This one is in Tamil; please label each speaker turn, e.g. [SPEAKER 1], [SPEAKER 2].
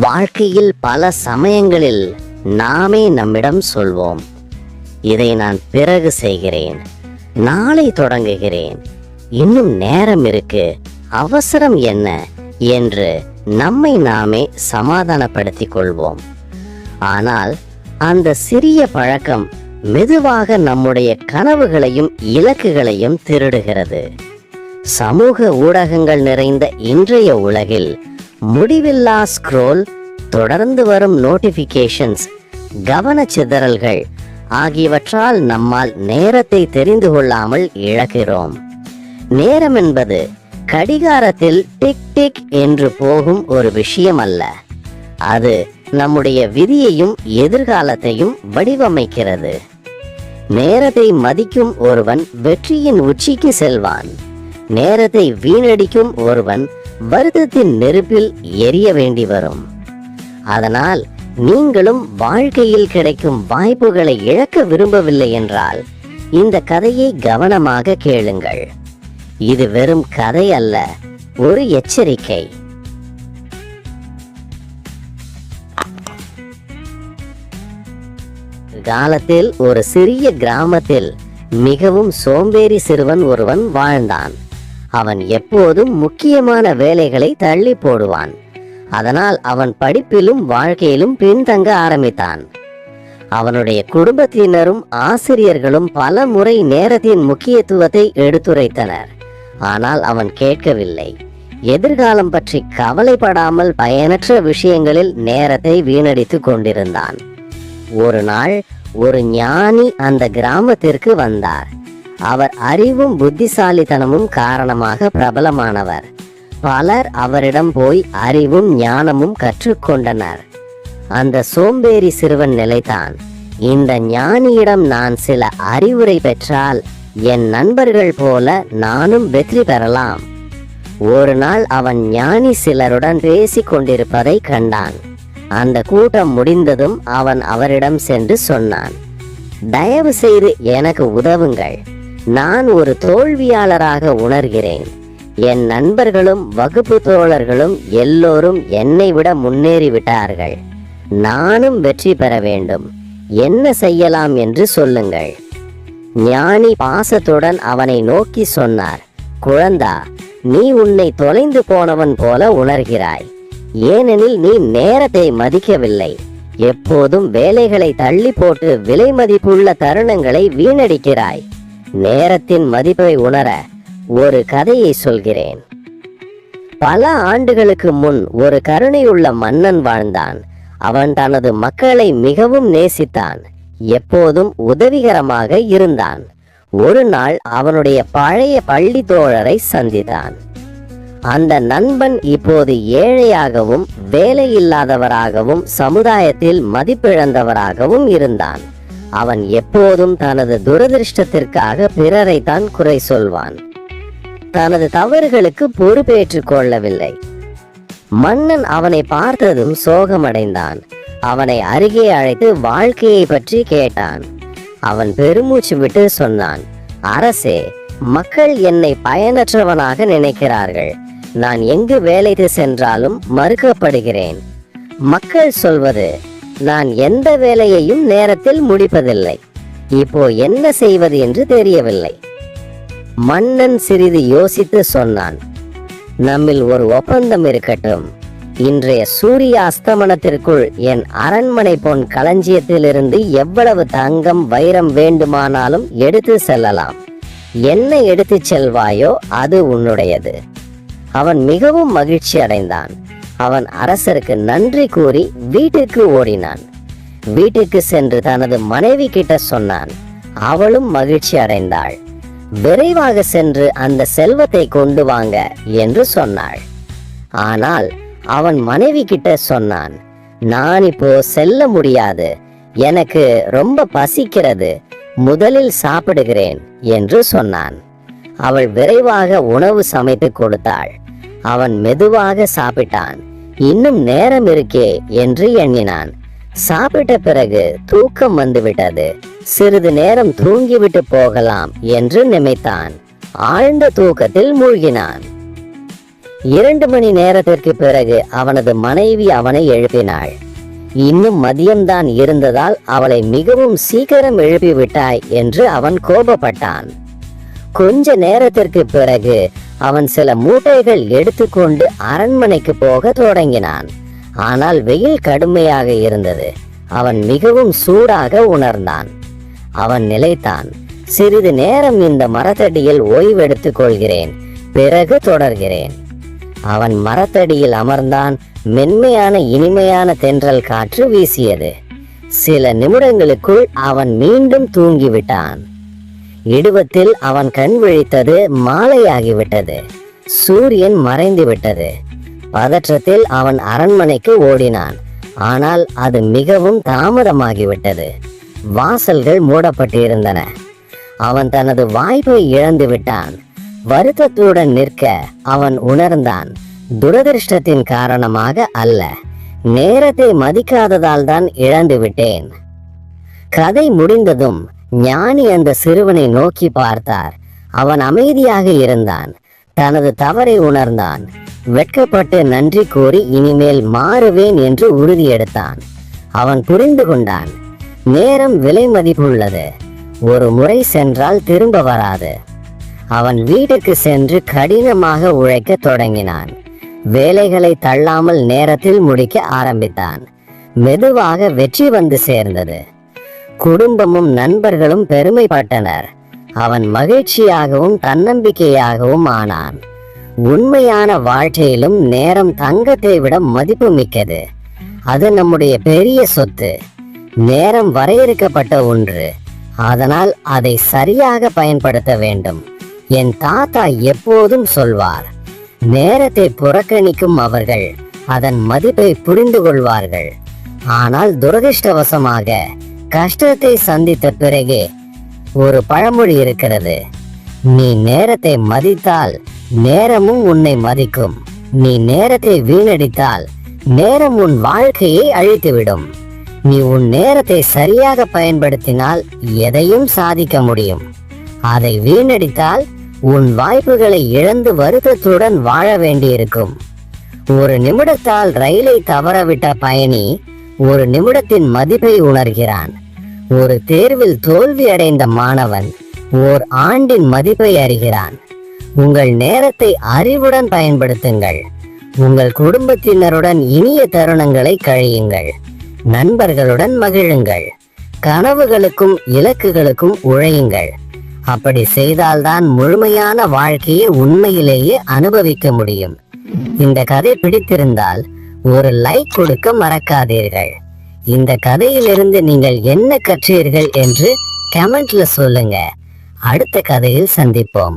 [SPEAKER 1] வாழ்க்கையில் பல சமயங்களில் நாமே நம்மிடம் சொல்வோம் இதை நான் பிறகு செய்கிறேன் நாளை தொடங்குகிறேன் இன்னும் நேரம் இருக்கு அவசரம் என்ன? என்று நம்மை நாமே சமாதானப்படுத்திக் கொள்வோம். ஆனால் அந்த சிறிய பழக்கம் மெதுவாக நம்முடைய கனவுகளையும் இலக்குகளையும் திருடுகிறது. சமூக ஊடகங்கள் நிறைந்த இன்றைய உலகில் முடிவில்லா ஸ்க்ரோல் தொடர்ந்து வரும் நோட்டிபிகேஷன்ஸ் கவனச்சிதறல்கள் ஆகியவற்றால் நம்மால் நேரத்தை தெரிந்து கொள்ளாமல் இழக்கிறோம். நேரம் என்பது கடிகாரத்தில் டிக் டிக் என்று போகும் ஒரு விஷயம் அல்ல அது நம்முடைய விதியையும் எதிர்காலத்தையும் வடிவமைக்கிறது. நேரத்தை மதிக்கும் ஒருவன் வெற்றியின் உச்சிக்கு செல்வான். நேரத்தை வீணடிக்கும் ஒருவன் வருத்தத்தின் நெருப்பில் எரிய வேண்டி வரும். அதனால் நீங்களும் வாழ்க்கையில் கிடைக்கும் வாய்ப்புகளை இழக்க விரும்பவில்லை என்றால் இந்த கதையை கவனமாக கேளுங்கள். இது வெறும் கதை அல்ல ஒரு எச்சரிக்கை. காலத்தில் ஒரு சிறிய கிராமத்தில் மிகவும் சோம்பேறி சிறுவன் ஒருவன் வாழ்ந்தான். அவன் எப்போதும் முக்கியமான வேலைகளை தள்ளி போடுவான். அதனால் அவன் படிப்பிலும் வாழ்க்கையிலும் பின்தங்க ஆரம்பித்தான். அவனுடைய குடும்பத்தினரும் ஆசிரியர்களும் பல முறை நேரத்தின் முக்கியத்துவத்தை எடுத்துரைத்தனர். ஆனால் அவன் கேட்கவில்லை. எதிர்காலம் பற்றி கவலைப்படாமல் பயனற்ற விஷயங்களில் நேரத்தை வீணடித்துக் கொண்டிருந்தான். ஒரு நாள் ஒரு ஞானி அந்த கிராமத்திற்கு வந்தார். அவர் அறிவும் புத்திசாலித்தனமும் காரணமாக பிரபலமானவர். பலர் அவரிடம் போய் அறிவும் ஞானமும் கற்றுக்கொண்டனர். அந்த சோம்பேறி சிறுவன் நிலைத்தான் இந்த ஞானியிடம் நான் சில அறிவுரை பெற்றால் என் நண்பர்கள் போல நானும் வெற்றி பெறலாம். ஒரு நாள் அவன் ஞானி சிலருடன் பேசிக்கொண்டிருப்பதை கண்டான். அந்த கூட்டம் முடிந்ததும் அவன் அவரிடம் சென்று சொன்னான் தயவு செய்து எனக்கு உதவுங்கள். நான் ஒரு தோல்வியாளராக உணர்கிறேன். என் நண்பர்களும் வகுப்பு தோழர்களும் எல்லோரும் என்னை விட முன்னேறிவிட்டார்கள் நானும் வெற்றி பெற வேண்டும். என்ன செய்யலாம் என்று சொல்லுங்கள். ஞானி பாசத்துடன் அவனை நோக்கி சொன்னார். குழந்தா நீ உன்னை தொலைந்து போனவன் போல உணர்கிறாய். ஏனெனில் நீ நேரத்தை மதிக்கவில்லை. எப்போதும் வேலைகளை தள்ளி போட்டு விலை மதிப்புள்ள தருணங்களை வீணடிக்கிறாய். நேரத்தின் மதிப்பை உணர ஒரு கதையை சொல்கிறேன். பல ஆண்டுகளுக்கு முன் ஒரு கருணையுள்ள மன்னன் வாழ்ந்தான். அவன் தனது மக்களை மிகவும் நேசித்தான். எப்போதும் உதவிகரமாக இருந்தான். ஒரு நாள் அவனுடைய பழைய பள்ளி தோழரை சந்தித்தான். அந்த நண்பன் இப்போது ஏழையாகவும் வேலையில்லாதவராகவும் சமுதாயத்தில் மதிப்பிழந்தவராகவும் இருந்தான். அவன் எப்போதும் தனது துரதிருஷ்டத்திற்காக பிறரை தான் குறை சொல்வான். தனது தவறுகளுக்கு பொறுப்பேற்றுக் கொள்ளவில்லை. மன்னன் அவனை பார்த்ததும் சோகமடைந்தான். அவனை அருகே அழைத்து வாழ்க்கையை பற்றி கேட்டான். அவன் பெருமூச்சு விட்டு சொன்னான் அரசே மக்கள் என்னை பயனற்றவனாக நினைக்கிறார்கள். நான் எங்கு வேலைக்கு சென்றாலும் மறுக்கப்படுகிறேன். மக்கள் சொல்வது நான் எந்த வேலையையும் நேரத்தில் முடிப்பதில்லை. இப்போ என்ன செய்வது என்று தெரியவில்லை. மன்னன் சிறிது யோசித்து சொன்னான் நம்மில் ஒரு ஒப்பந்தம் இருக்கட்டும். இன்றைய சூரிய அஸ்தமனத்திற்குள் என் அரண்மனை பொன் களஞ்சியத்திலிருந்து எவ்வளவு தங்கம் வைரம் வேண்டுமானாலும் எடுத்து செல்லலாம். என்ன எடுத்துச் செல்வாயோ அது உன்னுடையது. அவன் மிகவும் மகிழ்ச்சி அடைந்தான். அவன் அரசருக்கு நன்றி கூறி வீட்டுக்கு ஓடினான். வீட்டுக்கு சென்று தனது மனைவி கிட்ட சொன்னான் அவளும் மகிழ்ச்சி அடைந்தாள். விரைவாக சென்று அந்த செல்வத்தை கொண்டு வாங்க என்று சொன்னாள். ஆனால் அவன் மனைவி கிட்ட சொன்னான் நான் இப்போ செல்ல முடியாது. எனக்கு ரொம்ப பசிக்கிறது. முதலில் சாப்பிடுகிறேன் என்று சொன்னான். அவள் விரைவாக உணவு சமைத்து கொடுத்தாள். அவன் மெதுவாக சாப்பிட்டான். இன்னும் நேரம் இருக்கே என்று எண்ணினான். சாப்பிட்ட பிறகு தூக்கம் வந்துவிட்டது. சிறிது நேரம் தூங்கிவிட்டு போகலாம் என்று நினைத்தான். ஆழ்ந்த தூக்கத்தில் மூழ்கினான். இரண்டு மணி நேரத்திற்கு பிறகு அவனது மனைவி அவனை எழுப்பினாள். இன்னும் மதியம்தான் இருந்ததால் அவளை மிகவும் சீக்கிரம் எழுப்பிவிட்டாய் என்று அவன் கோபப்பட்டான். கொஞ்ச நேரத்திற்கு பிறகு அவன் சில மூட்டைகள் எடுத்துக்கொண்டு அரண்மனைக்கு போக தொடங்கினான். ஆனால் வெயில் கடுமையாக இருந்தது. அவன் மிகவும் சூடாக உணர்ந்தான். அவன் நிலைத்தான். சிறிது நேரம் இந்த மரத்தடியில் ஓய்வெடுத்துக் கொள்கிறேன். பிறகு தொடர்கிறேன். அவன் மரத்தடியில் அமர்ந்தான். மென்மையான இனிமையான தென்றல் காற்று வீசியது. சில நிமிடங்களுக்குள் அவன் மீண்டும் தூங்கிவிட்டான். இடுவத்தில் அவன் கண் விழித்தது மாலையாகிவிட்டது. சூரியன் மறைந்து விட்டது. பதற்றத்தில் அவன் அரண்மனைக்கு ஓடினான். ஆனால் அது மிகவும் தாமதமாகிவிட்டது. வாசல்கள் மூடப்பட்டிருந்தன. அவன் தனது வாய்ப்பை இழந்து விட்டான். வருத்தத்துடன் நிற்க அவன் உணர்ந்தான். துரதிருஷ்டத்தின் காரணமாக அல்ல. நேரத்தை மதிக்காததால் தான் இழந்து விட்டேன். கதை முடிந்ததும் ஞானி அந்த சிறுவனை நோக்கி பார்த்தார். அவன் அமைதியாக இருந்தான். தனது தவறை உணர்ந்தான். வெட்கப்பட்டு நன்றி கூறி இனிமேல் மாறுவேன் என்று உறுதியெடுத்தான். அவன் புரிந்து கொண்டான். நேரம் விலை மதிப்புள்ளது. ஒரு முறை சென்றால் திரும்ப வராது. அவன் வீட்டுக்கு சென்று கடினமாக உழைக்க தொடங்கினான். வேலைகளை தள்ளாமல் நேரத்தில் முடிக்க ஆரம்பித்தான். மெதுவாக வெற்றி வந்து சேர்ந்தது. குடும்பமும் நண்பர்களும் பெருமைப்பட்டனர். அவன் மகிழ்ச்சியாகவும் தன்னம்பிக்கையாகவும் ஆனான். உண்மையான வாழ்க்கையிலும் நேரம் தங்கத்தை விட மதிப்பு மிக்கது. அது நம்முடைய பெரிய சொத்து. நேரம் வரையறுக்கப்பட்ட ஒன்று. அதனால் அதை சரியாக பயன்படுத்த வேண்டும். என் தாத்தா எப்போதும் சொல்வார் நேரத்தை புறக்கணிக்கும் அவர்கள் அதன் மதிப்பை புரிந்து கொள்வார்கள் ஆனால் துரதிர்ஷ்டவசமாக கஷ்டத்தை சந்தித்த பிறகே ஒரு பழமொழி இருக்கிறது. நீ நேரத்தை மதித்தால் நேரமும் உன்னை மதிக்கும். நீ நேரத்தை வீணடித்தால் நேரம் உன் வாழ்க்கையை அழித்துவிடும். நீ உன் நேரத்தை சரியாக பயன்படுத்தினால் எதையும் சாதிக்க முடியும். அதை வீணடித்தால் உன் வாய்ப்புகளை இழந்து வருத்தத்துடன் வாழ வேண்டியிருக்கும். ஒரு நிமிடத்தால் ரயிலை தவறவிட்ட பயணி ஒரு நிமிடத்தின் மதிப்பை உணர்கிறான். ஒரு தேர்வில் தோல்வி அடைந்த மாணவன் ஓர் ஆண்டின் மதிப்பை அறிகிறான். உங்கள் நேரத்தை அறிவுடன் பயன்படுத்துங்கள். உங்கள் குடும்பத்தினருடன் இனிய தருணங்களை கழியுங்கள். நண்பர்களுடன் மகிழுங்கள். கனவுகளுக்கும் இலக்குகளுக்கும் உழையுங்கள். அப்படி செய்தால்தான் முழுமையான வாழ்க்கையை உண்மையிலேயே அனுபவிக்க முடியும். இந்த கதை பிடித்திருந்தால் ஒரு லைக் கொடுக்க மறக்காதீர்கள். இந்த கதையிலிருந்து நீங்கள் என்ன கற்றீர்கள் என்று கமெண்ட்ல சொல்லுங்க. அடுத்த கதையில் சந்திப்போம்.